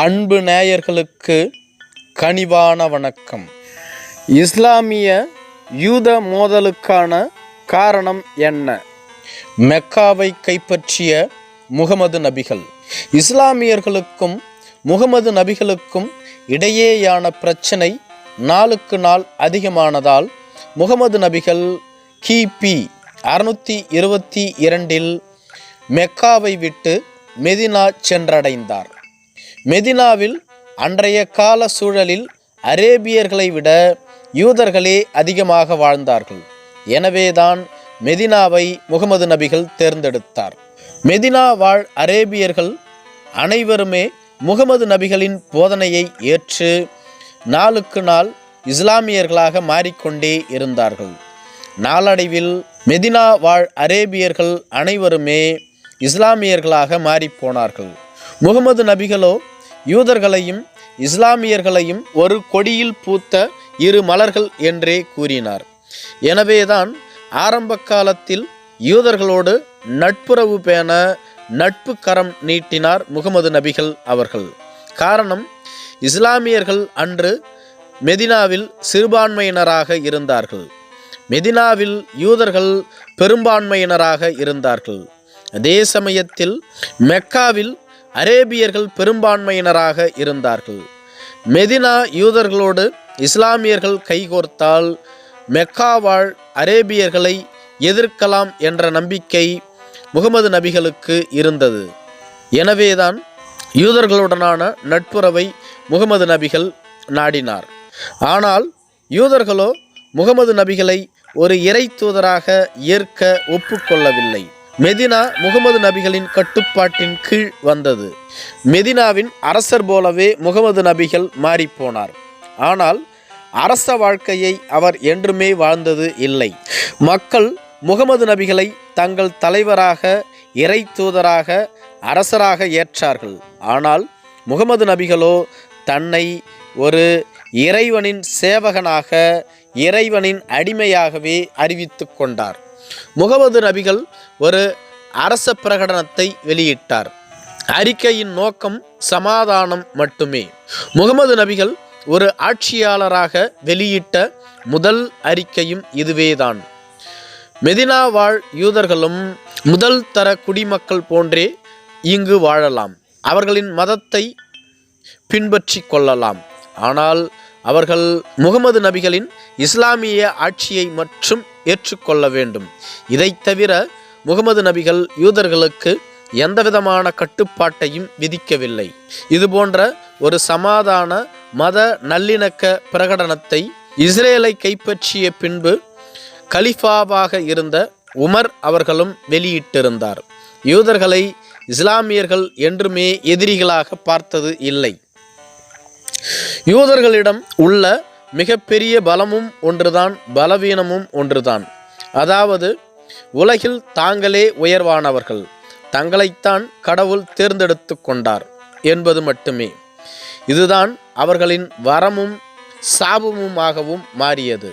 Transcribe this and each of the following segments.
அன்பு நேயர்களுக்கு கனிவான வணக்கம். இஸ்லாமிய யூத மோதலுக்கான காரணம் என்ன? மெக்காவை கைப்பற்றிய முகமது நபிகள். இஸ்லாமியர்களுக்கும் முகமது நபிகளுக்கும் இடையேயான பிரச்சனை நாளுக்கு நாள் அதிகமானதால் முகமது நபிகள் கிபி அறுநூற்றி இருபத்தி இரண்டில் மெக்காவை விட்டு மெதினா சென்றடைந்தார். மெதினாவில் அன்றைய கால சூழலில் அரேபியர்களை விட யூதர்களே அதிகமாக வாழ்ந்தார்கள். எனவேதான் மெதினாவை முகமது நபிகள் தேர்ந்தெடுத்தார். மெதினா வாழ் அரேபியர்கள் அனைவருமே முகமது நபிகளின் போதனையை ஏற்று நாளுக்கு நாள் இஸ்லாமியர்களாக மாறிக்கொண்டே இருந்தார்கள். நாளடைவில் மெதினா வாழ் அரேபியர்கள் அனைவருமே இஸ்லாமியர்களாக மாறிப்போனார்கள். முகமது நபிகளோ யூதர்களையும் இஸ்லாமியர்களையும் ஒரு கொடியில் பூத்த இரு மலர்கள் என்றே கூறினார். எனவேதான் ஆரம்ப காலத்தில் யூதர்களோடு நட்புறவு பேண நட்பு கரம் நீட்டினார் முகமது நபிகள் அவர்கள். காரணம் இஸ்லாமியர்கள் அன்று மெதினாவில் சிறுபான்மையினராக இருந்தார்கள். மெதினாவில் யூதர்கள் பெரும்பான்மையினராக இருந்தார்கள். அதே சமயத்தில் மெக்காவில் அரேபியர்கள் பெரும்பான்மையினராக இருந்தார்கள். மெதினா யூதர்களோடு இஸ்லாமியர்கள் கைகோர்த்தால் மெக்காவாழ் அரேபியர்களை எதிர்க்கலாம் என்ற நம்பிக்கை முகமது நபிகளுக்கு இருந்தது. எனவேதான் யூதர்களுடனான நட்புறவை முகமது நபிகள் நாடினார். ஆனால் யூதர்களோ முகமது நபிகளை ஒரு இறை தூதராக ஏற்க ஒப்புக்கொள்ளவில்லை. மெதினா முகமது நபிகளின் கட்டுப்பாட்டின் கீழ் வந்தது. மெதினாவின் அரசர் போலவே முகமது நபிகள் மாறிப்போனார். ஆனால் அரச வாழ்க்கையை அவர் என்றுமே வாழ்ந்தது இல்லை. மக்கள் முகமது நபிகளை தங்கள் தலைவராக இறை தூதராக அரசராக ஏற்றார்கள். ஆனால் முகமது நபிகளோ தன்னை ஒரு இறைவனின் சேவகனாக இறைவனின் அடிமையாகவே அறிவித்து கொண்டார். முகமது நபிகள் ஒரு அரச பிரகடனத்தை வெளியிட்டார். அறிக்கையின் நோக்கம் சமாதானம் மட்டுமே. முகமது நபிகள் ஒரு ஆட்சியாளராக வெளியிட்ட முதல் அறிக்கையும் இதுவேதான். மெதினா வாழ் யூதர்களும் முதல் தர குடிமக்கள் போன்றே இங்கு வாழலாம். அவர்களின் மதத்தை பின்பற்றி கொள்ளலாம். ஆனால் அவர்கள் முகமது நபிகளின் இஸ்லாமிய ஆட்சியை மற்றும் ஏற்றுக்கொள்ள வேண்டும். இதை தவிர முகமது நபிகள் யூதர்களுக்கு எந்தவிதமான கட்டுப்பாட்டையும் விதிக்கவில்லை. இது போன்ற ஒரு சமாதான மத நல்லிணக்க பிரகடனத்தை இஸ்ரேலை கைப்பற்றிய பின்பு கலிஃபாவாக இருந்த உமர் அவர்களும் வெளியிட்டிருந்தார். யூதர்களை இஸ்லாமியர்கள் என்றுமே எதிரிகளாக பார்த்தது இல்லை. யூதர்களிடம் உள்ள மிகப்பெரிய பலமும் ஒன்றுதான் பலவீனமும் ஒன்றுதான். அதாவது உலகில் தாங்களே உயர்வானவர்கள். தங்களைத்தான் கடவுள் தேர்ந்தெடுத்து கொண்டார் என்பது மட்டுமே. இதுதான் அவர்களின் வரமும் சாபமுமாகவும் மாறியது.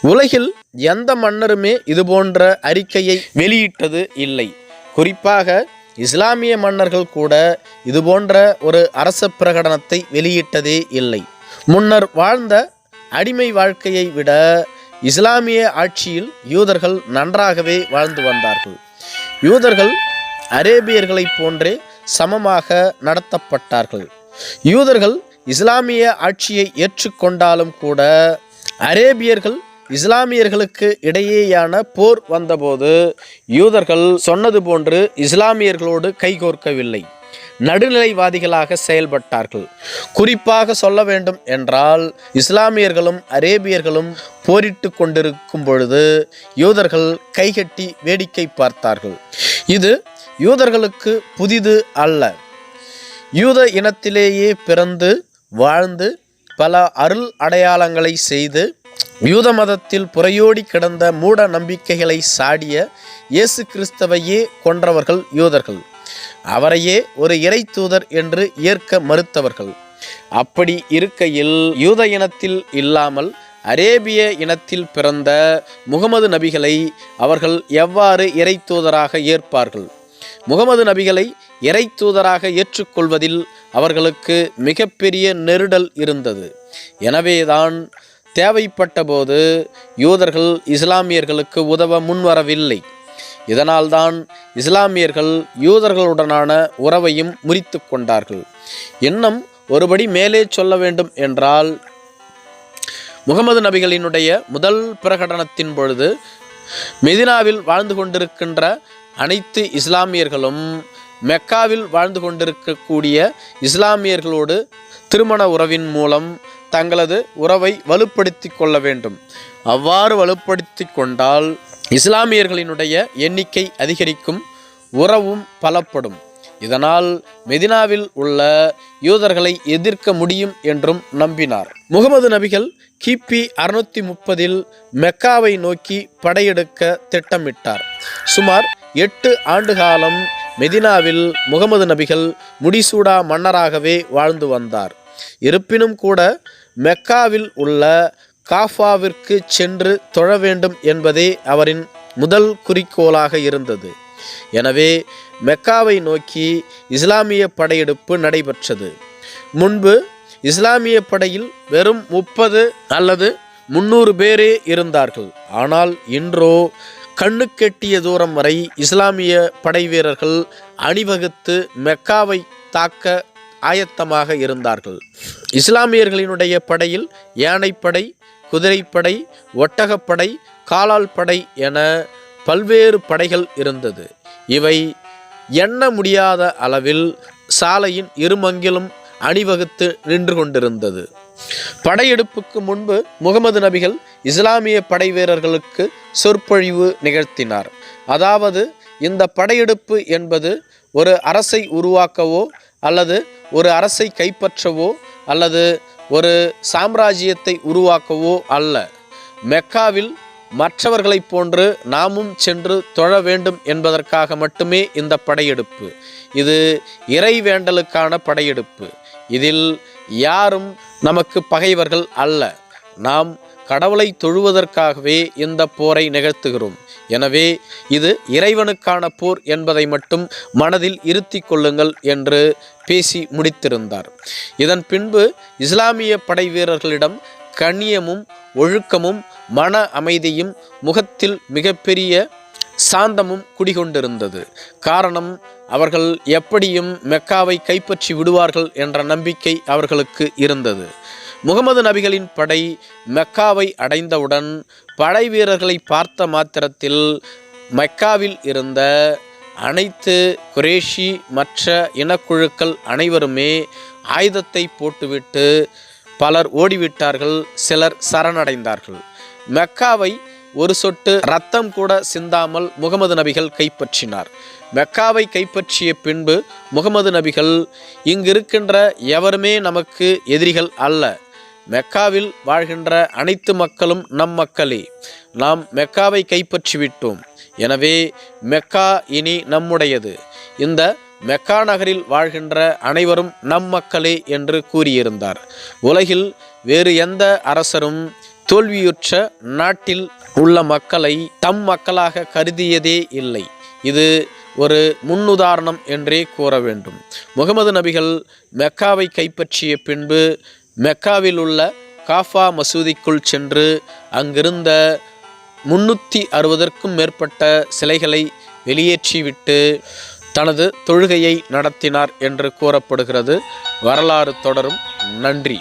உலகில் எந்த மன்னருமே இதுபோன்ற அறிக்கையை வெளியிட்டது இல்லை. குறிப்பாக இஸ்லாமிய மன்னர்கள் கூட இதுபோன்ற ஒரு அரச பிரகடனத்தை வெளியிட்டதே இல்லை. முன்னர் வாழ்ந்த அடிமை வாழ்க்கையை விட இஸ்லாமிய ஆட்சியில் யூதர்கள் நன்றாகவே வாழ்ந்து வந்தார்கள். யூதர்கள் அரேபியர்களைப் போன்றே சமமாக நடத்தப்பட்டார்கள். யூதர்கள் இஸ்லாமிய ஆட்சியை ஏற்றுக்கொண்டாலும் கூட அரேபியர்கள் இஸ்லாமியர்களுக்கு இடையேயான போர் வந்தபோது யூதர்கள் சொன்னது போன்று இஸ்லாமியர்களோடு கைகோர்க்கவில்லை. நடுநிலைவாதிகளாக செயல்பட்டார்கள். குறிப்பாக சொல்ல வேண்டும் என்றால் இஸ்லாமியர்களும் அரேபியர்களும் போரிட்டு கொண்டிருக்கும் பொழுது யூதர்கள் கைகட்டி வேடிக்கை பார்த்தார்கள். இது யூதர்களுக்கு புதிது அல்ல. யூத இனத்திலேயே பிறந்து வாழ்ந்து பல அருள் அடையாளங்களை செய்து யூத மதத்தில் புறையோடி கிடந்த மூட நம்பிக்கைகளை சாடிய இயேசு கிறிஸ்தவையே கொன்றவர்கள் யூதர்கள். அவரையே ஒரு இறை தூதர் என்று ஏற்க மறுத்தவர்கள். அப்படி இருக்கையில் யூத இனத்தில் இல்லாமல் அரேபிய இனத்தில் பிறந்த முகமது நபிகளை அவர்கள் எவ்வாறு இறை தூதராக ஏற்பார்கள்? முகமது நபிகளை இறை தூதராக ஏற்றுக்கொள்வதில் அவர்களுக்கு மிகப்பெரிய நெருடல் இருந்தது. எனவேதான் தேவைப்பட்டபோது யூதர்கள் இஸ்லாமியர்களுக்கு உதவ முன்வரவில்லை. இதனால்தான் இஸ்லாமியர்கள் யூதர்களுடனான உறவையும் முறித்து கொண்டார்கள். இன்னும் ஒருபடி மேலே சொல்ல வேண்டும் என்றால் முகமது நபிகளினுடைய முதல் பிரகடனத்தின் பொழுது மெதினாவில் வாழ்ந்து கொண்டிருக்கின்ற அனைத்து இஸ்லாமியர்களும் மெக்காவில் வாழ்ந்து கொண்டிருக்கக்கூடிய இஸ்லாமியர்களோடு திருமண உறவின் மூலம் தங்களது உறவை வலுப்படுத்தி கொள்ள வேண்டும். அவ்வாறு வலுப்படுத்தி கொண்டால் இஸ்லாமியர்களினுடைய எண்ணிக்கை அதிகரிக்கும் உறவும் பலப்படும். இதனால் மெதினாவில் உள்ள யூதர்களை எதிர்க்க முடியும் என்றும் நம்பினார். முகமது நபிகள் கிபி அறுநூத்தி முப்பதில் மெக்காவை நோக்கி படையெடுக்க திட்டமிட்டார். சுமார் எட்டு ஆண்டு காலம் மெதினாவில் முகமது நபிகள் முடிசூடா மன்னராகவே வாழ்ந்து வந்தார். இருப்பினும் கூட மெக்காவில் உள்ள காஃபாவிற்கு சென்று தொழ வேண்டும் என்பதே அவரின் முதல் குறிக்கோளாக இருந்தது. எனவே மெக்காவை நோக்கி இஸ்லாமிய படையெடுப்பு நடைபெற்றது. முன்பு இஸ்லாமிய படையில் வெறும் முப்பது அல்லது முன்னூறு பேரே இருந்தார்கள். ஆனால் இன்றோ கண்ணுக்கெட்டிய தூரம் வரை இஸ்லாமிய படை வீரர்கள் அணிவகுத்து மெக்காவை தாக்க ஆயத்தமாக இருந்தார்கள். இஸ்லாமியர்களினுடைய படையில் யானைப்படை குதிரைப்படை ஒட்டகப்படை காலால் படை என பல்வேறு படைகள் இருந்தது. இவை எண்ண முடியாத அளவில் சாலையின் இருமங்கிலும் அணிவகுத்து நின்று கொண்டிருந்தது. படையெடுப்புக்கு முன்பு முகமது நபிகள் இஸ்லாமிய படை வீரர்களுக்கு சொற்பொழிவு நிகழ்த்தினார். அதாவது இந்த படையெடுப்பு என்பது ஒரு அரசை உருவாக்கவோ அல்லது ஒரு அரசை கைப்பற்றவோ அல்லது ஒரு சாம்ராஜ்யத்தை உருவாக்கவோ அல்ல. மெக்காவில் மற்றவர்களைப் போன்று நாமும் சென்று தொழ வேண்டும் என்பதற்காக மட்டுமே இந்த படையெடுப்பு. இது இறை வேண்டலுக்கான படையெடுப்பு. இதில் யாரும் நமக்கு பகைவர்கள் அல்ல. நாம் கடவுளை தொழுவதற்காகவே இந்த போரை நிகழ்த்துகிறோம். எனவே இது இறைவனுக்கான போர் என்பதை மட்டும் மனதில் இருத்தி கொள்ளுங்கள் என்று பேசி முடித்திருந்தார். இதன் பின்பு இஸ்லாமிய படை வீரர்களிடம் கண்ணியமும் ஒழுக்கமும் மன அமைதியும் முகத்தில் மிகப்பெரிய சாந்தமும் குடிகொண்டிருந்தது. காரணம் அவர்கள் எப்படியும் மெக்காவை கைப்பற்றி விடுவார்கள் என்ற நம்பிக்கை அவர்களுக்கு இருந்தது. முகமது நபிகளின் படை மெக்காவை அடைந்தவுடன் படை வீரர்களை பார்த்த மாத்திரத்தில் மெக்காவில் இருந்த அனைத்து குரேஷி மற்ற இனக்குழுக்கள் அனைவருமே ஆயுதத்தை போட்டுவிட்டு பலர் ஓடிவிட்டார்கள் சிலர் சரணடைந்தார்கள். மெக்காவை ஒரு சொட்டு ரத்தம் கூட சிந்தாமல் முகமது நபிகள் கைப்பற்றினார். மெக்காவை கைப்பற்றிய பின்பு முகமது நபிகள் இங்கிருக்கின்ற எவருமே நமக்கு எதிரிகள் அல்ல. மெக்காவில் வாழ்கின்ற அனைத்து மக்களும் நம் மக்களே நாம் மெக்காவை கைப்பற்றிவிட்டோம். எனவே மெக்கா இனி நம்முடையது. இந்த மெக்கா நகரில் வாழ்கின்ற அனைவரும் நம் மக்களே என்று கூறியிருந்தார். உலகில் வேறு எந்த அரசரும் தோல்வியுற்ற நாட்டில் உள்ள மக்களை தம் மக்களாக கருதியதே இல்லை. இது ஒரு முன்னுதாரணம் என்றே கூற வேண்டும். முகமது நபிகள் மெக்காவை கைப்பற்றிய பின்பு மெக்காவில் உள்ள காஃபா மசூதிக்குள் சென்று அங்கிருந்த முன்னூற்றி அறுபதற்கும் மேற்பட்ட சிலைகளை வெளியேற்றிவிட்டு தனது தொழுகையை நடத்தினார் என்று கூறப்படுகிறது. வரலாறு தொடரும். நன்றி.